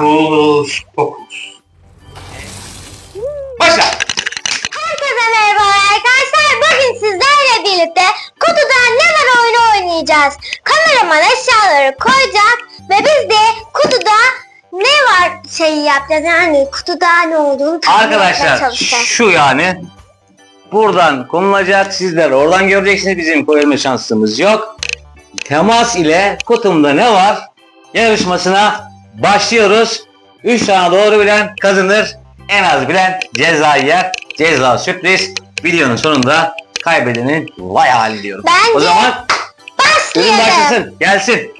Hokus pokus. Başla. Herkese merhaba arkadaşlar. Bugün sizlerle birlikte kutuda ne var oyunu oynayacağız. Kameraman eşyaları koyacak ve biz de kutuda ne var şeyi yapacağız. Yani kutuda ne olduğunu Arkadaşlar çalışacağız. şu yani buradan konulacak sizler oradan göreceksiniz bizim koyulma şansımız yok. Temas ile kutumda ne var yarışmasına başlıyoruz. 3 tane doğru bilen kazanır. En az bilen cezayı yer. Ceza sürpriz. Videonun sonunda kaybedenin vay hali diyorum. Bence o zaman Başlayalım. başlasın. Gelsin.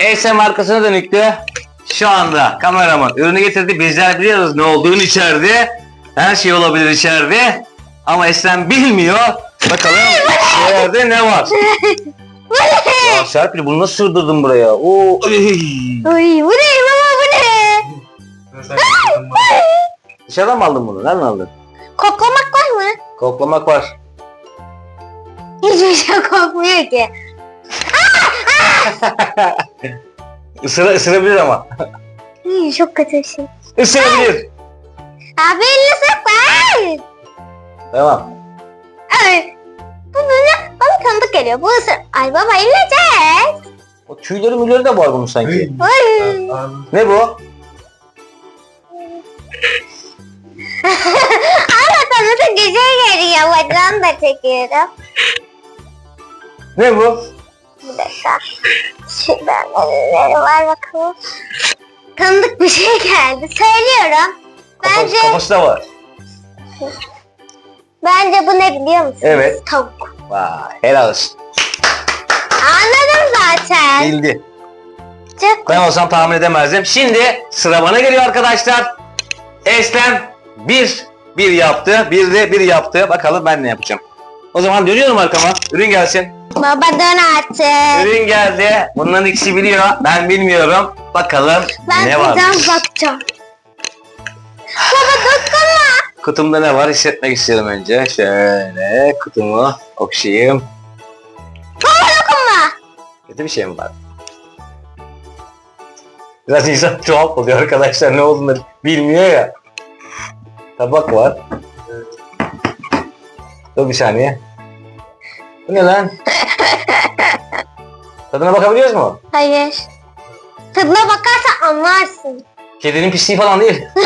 ESM arkasına dönüktü. Şu anda kameraman ürünü getirdi. Bizler biliyoruz ne olduğunu içeride. Her şey olabilir içeride. Ama Eslem bilmiyor. Bakalım içeride ne var? ya Serpil bunu nasıl sığdırdın buraya? Oo. ay. Bu ne baba bu ne? Dışarıdan mı aldın bunu? Nereden aldın? Koklamak var mı? Koklamak var. Hiçbir şey kokmuyor ki. Isıra, ısırabilir ama. Uy, çok kötü bir şey. Isırabilir. Abi elini sıkma. Tamam. Ay, bu böyle bana tanıdık geliyor. Bu ısır. Ay baba eleyeceğiz. O tüyleri müyleri de var bunun sanki. Ay. Ne bu? Ama tanıdık güzel geliyor. Bacağını da çekiyorum. Ne bu? Bir dakika. Şuradan neleri var bakalım. Tanıdık bir şey geldi. Söylüyorum. Kafası, Bence, kafası da var. bence bu ne biliyor musun? Evet. Tavuk. Vay helal olsun. Anladım zaten. Bildi. Çok Ben olsam tahmin edemezdim. Şimdi sıra bana geliyor arkadaşlar. Eslem bir bir yaptı. Bir de bir yaptı. Bakalım ben ne yapacağım. O zaman dönüyorum arkama. Ürün gelsin. Baba dön artık. Ürün geldi. Bunların ikisi biliyor. Ben bilmiyorum. Bakalım Ben ne var. buradan bakacağım. Baba dokunma. Kutumda ne var hissetmek istiyorum önce. Şöyle kutumu okşayayım. Baba dokunma. Kötü bir şey mi var? Biraz insan tuhaf oluyor arkadaşlar ne olduğunu bilmiyor ya. Tabak var. Dur bir saniye. Bu ne lan? Tadına bakabiliyoruz mu? Hayır. Tadına bakarsan anlarsın. Kedinin pisliği falan değil.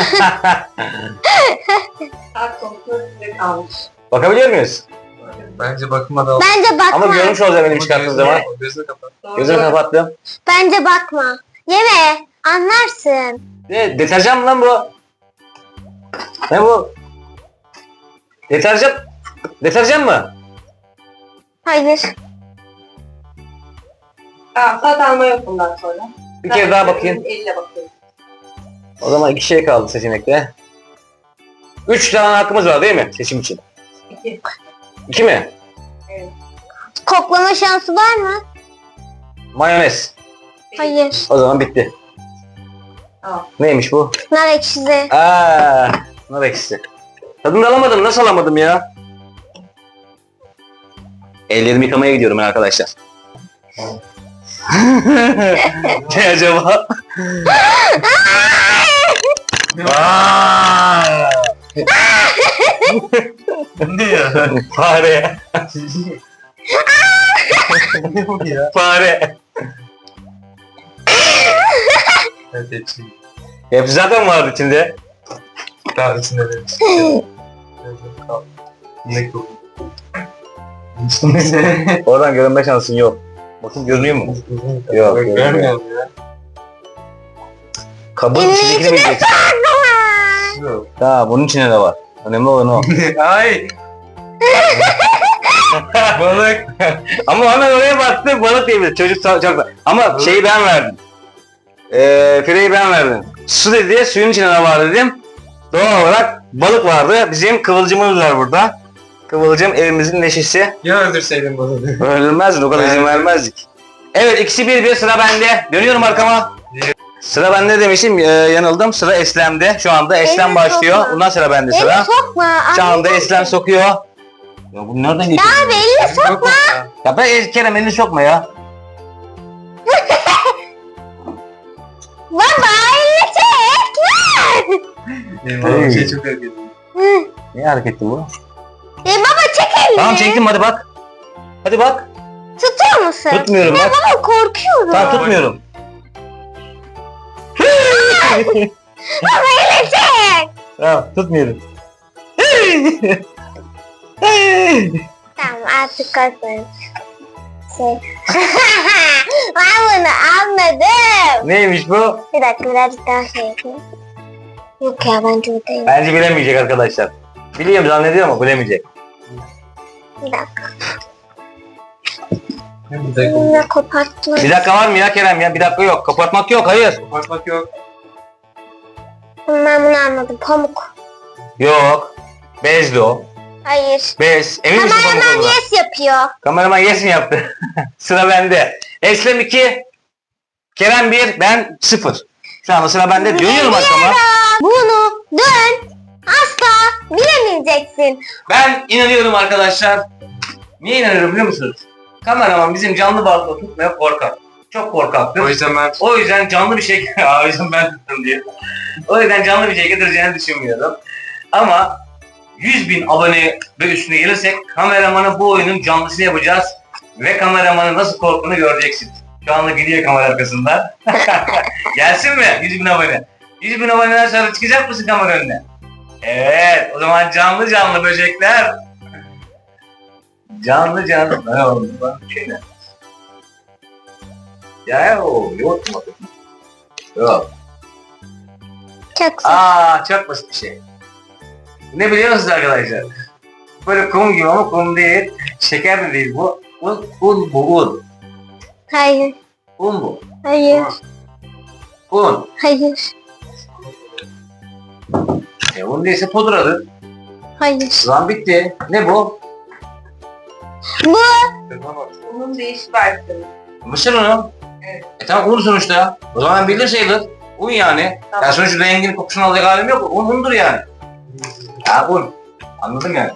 Saat konusu size kalmış. Bakabiliyor muyuz? Bence bakma da Bence bakma. Ama görmüş olacağım benim çıkarttığım zaman. Gözünü kapat. Gözümü kapattım. Bence bakma. Yeme. Anlarsın. Ne, deterjan mı lan bu? Ne bu? Deterjan. Deterjan mı? Hayır. Tamam saat alma yok bundan sonra. Bir kere daha bakayım. Elle bakıyorum. O zaman iki şey kaldı seçenekte. Üç tane hakkımız var değil mi seçim için? İki. İki mi? Koklama şansı var mı? Mayonez. Hayır. O zaman bitti. Tamam. Neymiş bu? Nar ekşisi. Aa, nar ekşisi. Tadını alamadım. Nasıl alamadım ya? Ellerimi yıkamaya gidiyorum ben arkadaşlar. ne acaba? Aa! Ne ya? Fare. ne bu ya? Fare. Evet hepsi. Hepsi zaten vardı içinde. Daha içinde de. Ne bu? Oradan görünme şansın yok. Bakın görünüyor mu? Yok, görmüyorum ya. Kabın içindekini mi yiyeceksin? Yok. Ha bunun içinde de var. Önemli olan o. Ay! Balık. Ama hemen oraya baktı balık diyebilir. Çocuk çok çok Ama şeyi ben verdim. Ee, fileyi ben verdim. Su dedi, suyun içinde ne var dedim. Doğal olarak balık vardı. Bizim kıvılcımımız var burada. Kıvılcım evimizin neşesi. Ya öldürseydin balığı. Öldürmezdin, o kadar izin vermezdik. Evet, ikisi bir bir sıra bende. Dönüyorum arkama. Sıra bende demişim, ee, yanıldım. Sıra Eslem'de. Şu anda Eslem Elini başlıyor. sokma. Bundan sıra bende sıra. sokma. Şu anda Eslem sokuyor. Ya bu nereden geçiyor? Abi elini sokma. Ya ben Kerem elini sokma ya. Baba elini Benim babam şey çok. Hı. Ne hareketi bu? E baba çek elini. Tamam çektim hadi bak. Hadi bak. Tutuyor musun? Tutmuyorum bak. Baba korkuyorum. Tamam tutmuyorum. Baba elini çek. Tamam tutmuyorum. Tamam artık korkmuyorum. Şey. ben bunu anladım. Neymiş bu? Bir dakika birazcık daha şey yapayım. Yok ya bence o değil. Bence bilemeyecek arkadaşlar. Biliyorum zannediyor ama bilemeyecek. Bir dakika. Ne güzel. Bunu koparttım. Bir dakika var mı ya Kerem ya? Bir dakika yok. Kapatmak yok. Hayır. Bakmak yok. Ben bunu anladım. Pamuk. Yok. Bezli o. Hayır. Bez. Emin misin pamuk Kameraman olduğuna? yes yapıyor. Kameraman yes mi yaptı? sıra bende. Eslem 2. Kerem 1. Ben 0. Şu anda sıra bende. Dönüyorum aşkama. Bunu dön. Asla bilemeyeceksin. Ben inanıyorum arkadaşlar. Niye inanıyorum biliyor musunuz? Kameraman bizim canlı balıkla tutmaya korkak. Çok korkaktır. O yüzden ben O yüzden canlı bir şey... Aa, o yüzden ben tuttum diye. O yüzden canlı bir şey getireceğini düşünmüyordum. Ama 100 bin abone ve üstüne gelirsek kameramanı bu oyunun canlısını yapacağız. Ve kameramanın nasıl korktuğunu göreceksin. Şu anda gidiyor kamera arkasında. Gelsin mi 100 bin abone? 100 bin aboneden sonra çıkacak mısın kamera önüne? Evet o zaman canlı canlı böcekler. Canlı canlı. Ne oldu lan? Şey ne? Ya o yoğurt mu? Yok. Çok güzel. Aa çok basit bir şey. Ne biliyor musunuz arkadaşlar? Böyle kum gibi ama kum değil. Şeker de değil bu. Un, un bu un. Hayır. Un bu. Hayır. Un. Hayır. E, un değilse pudradır. Hayır. Zaman bitti. Ne bu? Bu Bunun değişik versiyonu. Mısır unu. Evet. E tamam un sonuçta. O zaman sayılır. Un yani. Tamam. Ya sonuçta rengini kokusunu alacak halim yok. Un undur yani. Ya un. Anladım yani.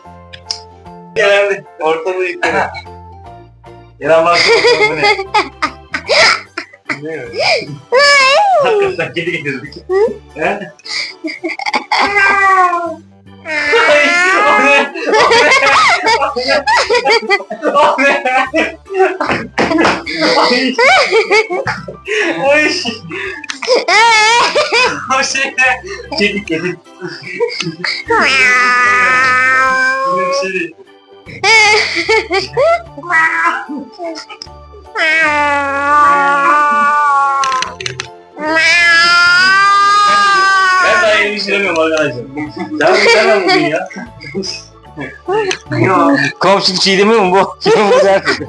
geldi. Ortalığı yıkadım. Yalan bak. bu ne? Ne? Hakikaten kedi getirdik. He? O ne? O şey ne? Kedi kedi. Bu bir şey değil. Ben daha yeni düşünemiyorum arkadaşlar. Sen bilemem bugün ya. Yok. Komşu çiğdemi mi bu? Kim bu dersin?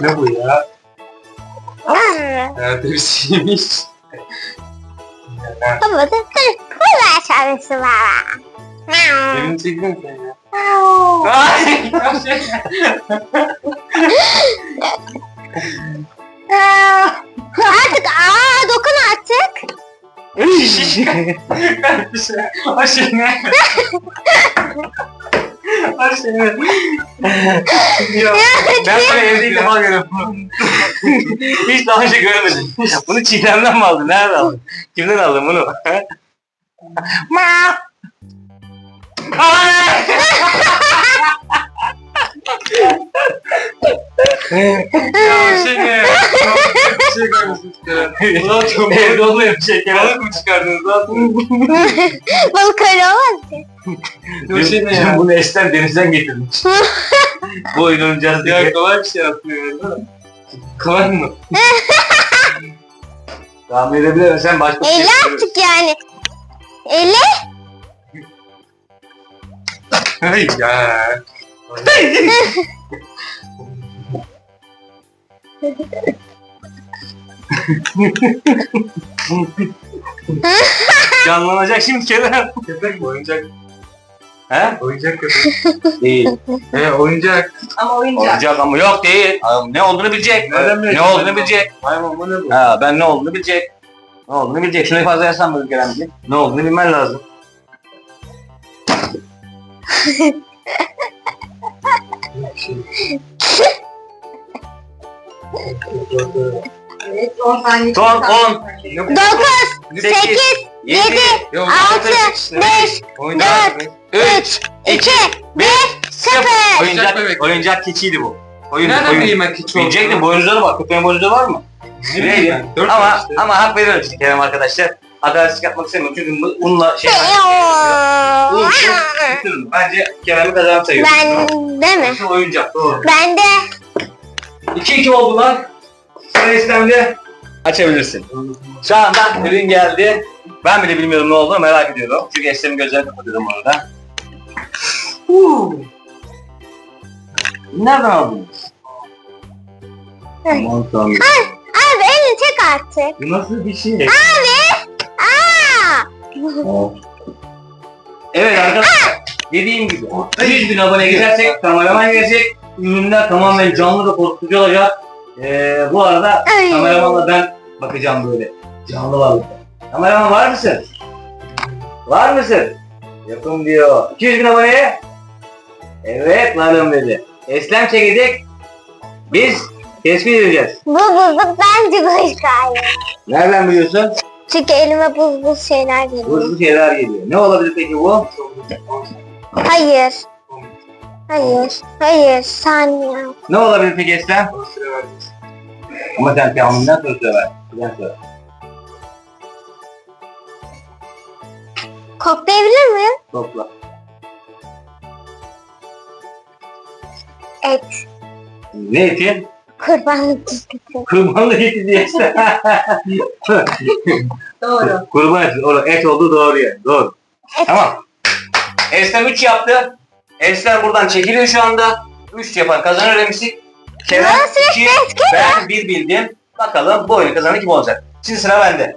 Ne bu ya? Hayatı bir şeymiş. Baba da Kulağa çağırsın baba. Benim çektim sen ya. Ay! Artık aa dokun artık. Şey. O şey ne? O şey ne? Ya, ben bunu evde ilk defa görüyorum. Hiç daha önce görmedim. Bunu Çiğdem'den mi aldın? Nereden aldın? Kimden aldın bunu? Ma! Ya o şey ne? Bir şey koymuşsun çıkarın. Ulan çok Evde oluyor şey. Balık mı çıkardınız lan? Balık öyle olmaz ki. Şey ne ya? bunu Esten denizden getirmiş. Bu oyunu oynayacağız diye. Ya kolay bir şey değil mi? Kolay mı? Tahmin edebilir? Sen başka bir şey Eli söylüyorsun. artık yani. Eli. Hey ya. Canlanacak şimdi Kerem. Köpek mi? Oyuncak. He? Oyuncak köpek. Değil. He oyuncak. Ama oyuncak. Olacak ama yok değil. Ne olduğunu bilecek. Nereden bilecek? Ne olduğunu bilecek. Maymun bu ne bu? Ha ben ne olduğunu bilecek. Ne olduğunu bilecek. Şunu fazla yazsam böyle Keremciğim. Ne olduğunu bilmen lazım. Evet 10 saniye. Son 10, 9, 8, 7, 6, 5, Oyuncak 3, 2, 1, 0. Oyuncak, bebek. oyuncak keçiydi bu. Oyun, Nereden oyun. bileyim ben keçi olduğunu? boynuzları var. Köpeğin boynuzları var mı? Ne bileyim ben. Dört Ama yaşta. ama hak veriyorum işte Kerem arkadaşlar. Adaletsizlik yapmak istemiyorum çünkü bu unla şey Un çok bütün. Bence Kerem'i kazan sayıyorum. Ben de mi? Oyuncak doğru. Ben de 2-2 oldular. Sıra İslam'da açabilirsin. Şu anda ürün geldi. Ben bile bilmiyorum ne olduğunu merak ediyorum. Çünkü Eslem'in gözlerini kapatıyorum orada. Nereden aldınız? Aman tanrım. Abi elini çek artık. Bu nasıl bir şey? Aa! Evet arkadaşlar dediğim gibi 100 bin abone gidersek kameraman gelecek. Ürünler tamamen canlı ve korkutucu olacak. Ee, bu arada Ay. kameramanla ben bakacağım böyle canlı varlıkta. Kameraman var mısın? Var mısın? Yapın diyor. 200 bin aboneye. Evet varım dedi. Eslem çekecek. Biz tespit edeceğiz. Bu buzluk bence bu hikaye. Nereden biliyorsun? Çünkü elime buz buz şeyler geliyor. Hızlı şeyler geliyor. Ne olabilir peki bu? Hayır. Hayır. Hayır. Saniye. Ne olabilir peki Eslem? Ama sen tahmininden sonra söyle. Bizden sonra. Koklayabilir miyim? Topla. Et. Ne eti? Kurbanlık çizgisi. Kurbanlık eti diye. Doğru. Kurban eti. Orada et olduğu doğru yani. Doğru. Et. Tamam. Eslem 3 yaptı. Eslem buradan çekiliyor şu anda. 3 yapan kazanır demiştik. Kerem Nasıl 2, ben 1 bildim. Bakalım bu oyunu kazanan kim olacak? Şimdi sıra bende.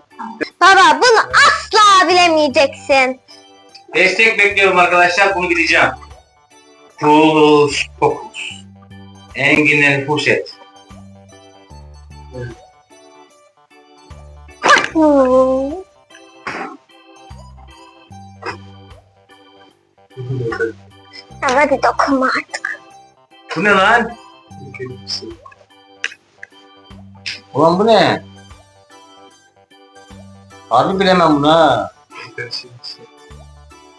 Baba bunu asla bilemeyeceksin. Destek bekliyorum arkadaşlar. Bunu bileceğim. Kulus Pokus. Engin'in poşet. Tamam, Hadi dokunma artık. Bu ne lan? Ulan bu ne? Harbi bilemem bunu ha.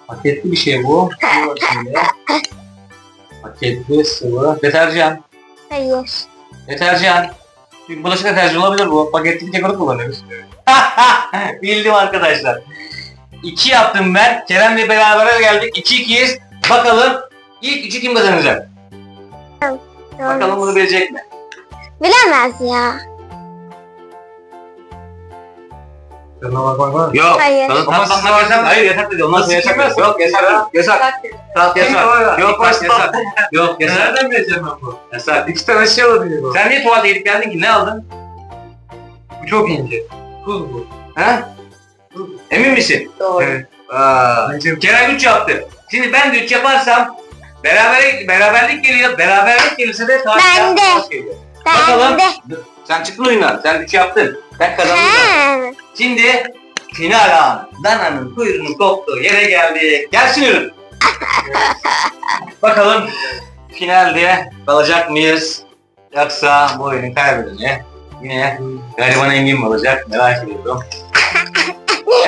Paketli bir şey bu. Var içinde? Paketli sıvı. Deterjan. Hayır. Deterjan. Çünkü bulaşık deterjanı olabilir bu. Paketli bir tek onu kullanıyoruz. Bildim arkadaşlar. İki yaptım ben. Kerem'le beraber geldik. İki ikiyiz. Bakalım ilk üçü kim kazanacak? Bakalım bunu bilecek mi? Bilemez ya. Bak bak bak. Yok. Hayır. Sana Ama tam bakmak yasak. Hayır yasak dedi. Ondan sonra Nasıl yasak. çıkmaz? Yok yasak. Yasak. Yasak. Yasak. Yok bak yasak. Yok yasak. Nereden bileceğim ben bunu? Yasak. İki tane şey olabilir bu. Sen niye tuvalete gidip geldin ki? Ne aldın? Bu çok ince. Tuz bu. Ha? Emin misin? Doğru. Evet. Aa. Bence Kerem 3 yaptı. Şimdi ben de 3 yaparsam beraber beraberlik geliyor. Beraberlik gelirse de taş Ben kağıt de. geliyor. Bakalım. Ben de. Sen çıktın oyundan. Sen 3 yaptın. Ben kazandım. Şimdi final an. Dana'nın kuyruğunun koptuğu yere geldik. Gelsin ürün. Bakalım finalde kalacak mıyız? Yoksa bu oyunun kaybedeni yine gariban Engin mi olacak? Merak ediyorum.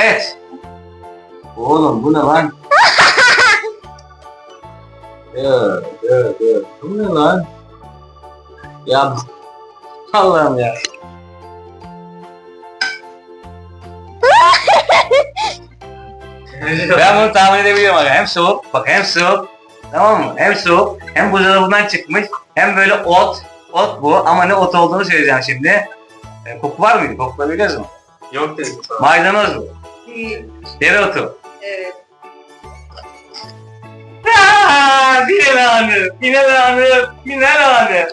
Evet. Oğlum bu ne lan? Evet, evet, evet. Bu ne lan? Ya Allah'ım ya. Ben bunu tahmin edebiliyorum aga. Hem soğuk, bak hem soğuk, tamam mı? Hem soğuk, hem buzdolabından çıkmış, hem böyle ot, ot bu ama ne ot olduğunu söyleyeceğim şimdi. E, koku var mıydı? Koklayabiliyoruz mu? Yok dedim. Maydanoz mu? Bir, Dereotu. Evet. Aaa! Final anı, final anı, final anı.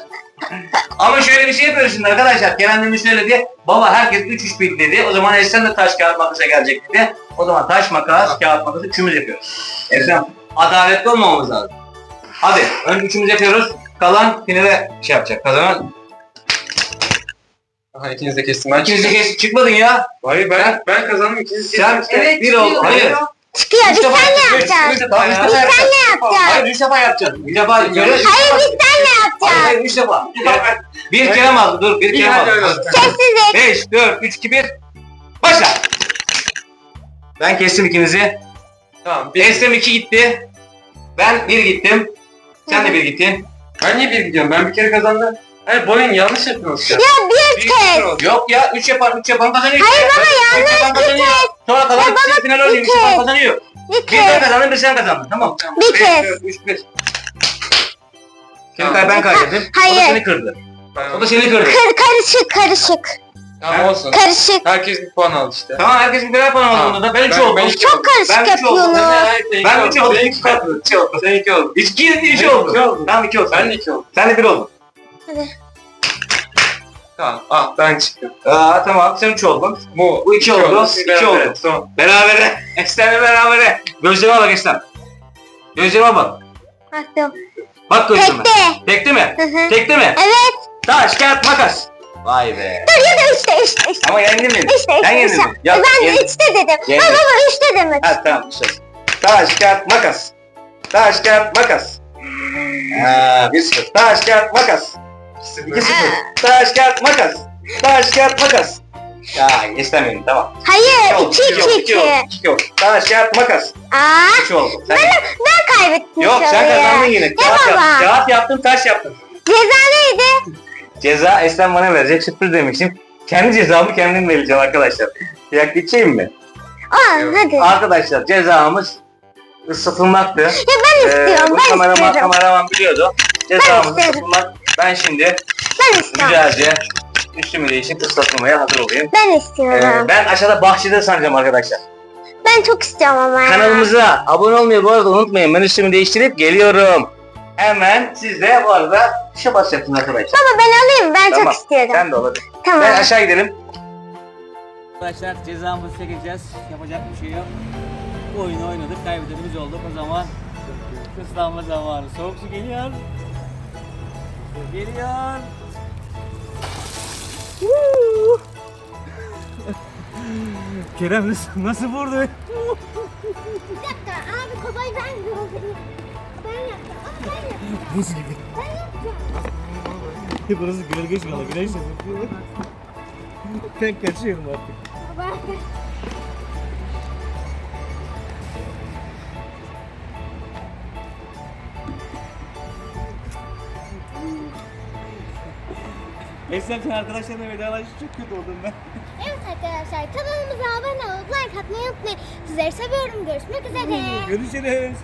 Ama şöyle bir şey yapıyoruz şimdi arkadaşlar. Kerem demin söyledi. Baba herkes 3-3 bit dedi. O zaman Esen de taş kağıt makasa gelecek dedi. O zaman taş makas, kağıt makası üçümüz yapıyoruz. Esen adaletli olmamamız lazım. Hadi önce üçümüz yapıyoruz. Kalan finale şey yapacak. Kazanan Aha ikiniz de kestim. Ben ikiniz de kes çıkmadın ya. Hayır ben ben kazandım. İkiniz Sen Evet, bir oldu. çıkıyor. Hayır. Çıkıyor. Biz Üç. Üç- üç defa, üç Biz defa senle yapacağız. Hayır üç defa yapacağız. Bir defa göre. Hayır biz senle Hayır yapacağız. hayır üç defa. Bir kere mi aldı? Dur bir kere mi aldı? Sessizlik. 5, 4, 3, 2, 1. Başla. Ben kestim ikinizi. Tamam. Bir, Eslem 2 gitti. Ben 1 gittim. Sen de 1 gittin. ben niye bir gidiyorum? Ben bir kere kazandım. Hayır bu oyun yanlış yapıyoruz ya. Ya bir Bir kez. kere oldu. Yok ya 3 yapan 3 yapan kazanıyor. Hayır baba, yanlış, yapan bir kazanıyor. kez. Sonra kalan Ya ikisi baba, final bir oynuyor. 3 yapan kez. kazanıyor. Bir Bir ben kez. kazandım bir sen kazandın. Tamam. Bir kez. 3 1. Şimdi ben kaybettim. O da Hayır. seni kırdı. Ben- O da seni kırdı. Kar karışık karışık. Tamam olsun. Karışık. Herkes bir puan aldı işte. Tamam herkesin birer puan Tamam. aldığında da ben 3 Ben- oldum. ben iki Çok oldum. karışık Ben üç oldum. yapıyorsunuz. Ben 3 oldum. Sen 2 oldu. 2 oldu. Sen iki oldun. 2 2 3 Ben oldu. iki oldum. Tamam 2 oldu. Ben de iki oldum. Sen de 1 oldun. Tamam. Ah ben çıktım. Aa tamam sen 3 oldun. Bu, Bu iki oldu, iki Beraber. oldu. Son. Berabere. Eslem'le berabere. Gözlerime bak Eslem. Gözlerime bak. Baktım. Bak gözlerime. Tekte. Tekti mi? Hı hı. Tekti mi? Evet. Taş, kağıt, makas. Vay be. Dur ya da üçte üçte üçte. Ama yendin mi? Üçte üçte. Ben yendim. üçte. mi? Ya, ben yendim. üçte dedim. Yendim. Ha baba üçte demek. Ha tamam işte. Taş, kağıt, makas. Taş, kağıt, makas. Ha, bir sıfır. Taş, kağıt, makas. İki sıfır. Taş, kağıt, makas. Taş, kağıt, makas. Ya yendim tamam. Hayır. iki iki oldu, iki. oldu, iki oldu. Taş, kağıt, makas. Aa. Üç oldu. Sen Ben, ben kaybettim. Yok sen kazandın yine. Ne Kağıt, yaptın, kağıt yaptın, taş yaptın. Ceza neydi? Ceza Eslem bana verecek sürpriz demiştim. Kendi cezamı kendim vereceğim arkadaşlar. Bir dakika içeyim mi? Aa hadi. Arkadaşlar cezamız ısıtılmaktı. Ya ben istiyorum. bu ben kameraman, istiyorum. kameraman biliyordu. Cezamız ısıtılmak. Ben şimdi Ben istiyorum. güzelce üstümü değişip ıslatılmaya hazır olayım. Ben Ee, istiyorum. ben aşağıda bahçede sanacağım arkadaşlar. Ben çok istiyorum ama ya. Kanalımıza abone olmayı bu arada unutmayın. Ben üstümü değiştirip geliyorum. Hemen siz de bu arada tuşa basacaksınız arkadaşlar. Baba ben alayım. Ben Tamam. çok istiyorum. Sen de olabilir. Tamam. Ben aşağı gidelim. Arkadaşlar cezamızı çekeceğiz. Yapacak bir şey yok. Bu oyunu oynadık. Kaybedenimiz olduk. O zaman ıslanma zamanı. Soğuk su geliyor. Geliyor. Woo! Kerem nasıl, nasıl vurdu? Bir dakika abi kovayı ben gördüm. Ben yaptım ama ben yaptım. Buz gibi. Ben yaptım. Burası gölge anda. Güneş. Ben kaçıyorum artık. Eslem sen arkadaşlarına vedalaş çok kötü oldum ben. Evet arkadaşlar kanalımıza abone olup like atmayı unutmayın. Sizleri seviyorum. Görüşmek üzere. Görüşürüz.